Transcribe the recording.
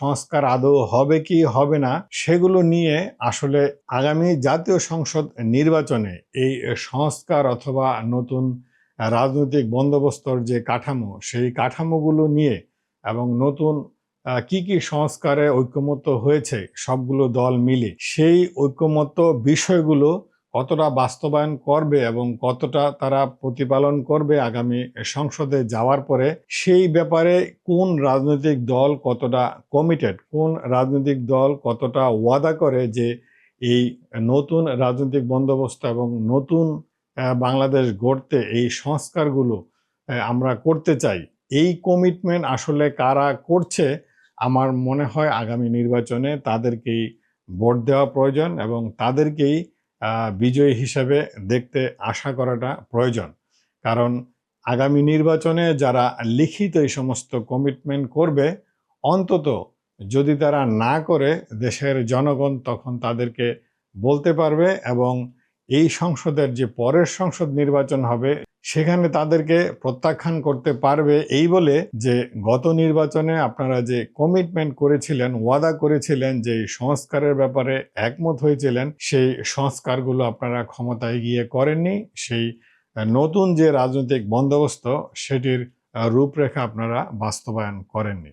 সংস্কার আদৌ হবে কি হবে না, সেগুলো নিয়ে আসলে আগামী জাতীয় সংসদ নির্বাচনে এই সংস্কার অথবা নতুন রাজনৈতিক বন্দোবস্তর যে কাঠামো, সেই কাঠামোগুলো নিয়ে এবং নতুন কি কি সংস্কারে ঐক্যমত্য হয়েছে, সবগুলো দল মিলে সেই ঐক্যমত্য বিষয়গুলো কতটা বাস্তবায়ন করবে এবং কতটা তারা প্রতিপালন করবে আগামী সংসদে যাওয়ার পরে, সেই ব্যাপারে কোন রাজনৈতিক দল কতটা কমিটেড কোন রাজনৈতিক দল কতটা ওয়াদা করে যে এই নতুন রাজনৈতিক বন্দোবস্ত এবং নতুন বাংলাদেশ গড়তে এই সংস্কারগুলো আমরা করতে চাই, এই কমিটমেন্ট আসলে কারা করছে? আমার মনে হয় আগামী নির্বাচনে তাদেরকেই ভোট দেওয়া প্রয়োজন এবং তাদেরকেই বিজয়ী হিসেবে দেখতে আশা করাটা প্রয়োজন। কারণ আগামী নির্বাচনে যারা লিখিত এই সমস্ত কমিটমেন্ট করবে, অন্তত যদি তারা না করে, দেশের জনগণ তখন তাদেরকে বলতে পারবে এবং এই সংসদের যে পরের সংসদ নির্বাচন হবে সেখানে তাদেরকে প্রত্যাখ্যান করতে পারবে এই বলে যে গত নির্বাচনে আপনারা যে কমিটমেন্ট করেছিলেন, ওয়াদা করেছিলেন, যে সংস্কারের ব্যাপারে একমত হয়েছিলেন, সেই সংস্কারগুলো আপনারা ক্ষমতায় গিয়ে করেননি। সেই নতুন যে রাজনৈতিক বন্দোবস্ত, সেটির রূপরেখা আপনারা বাস্তবায়ন করেননি।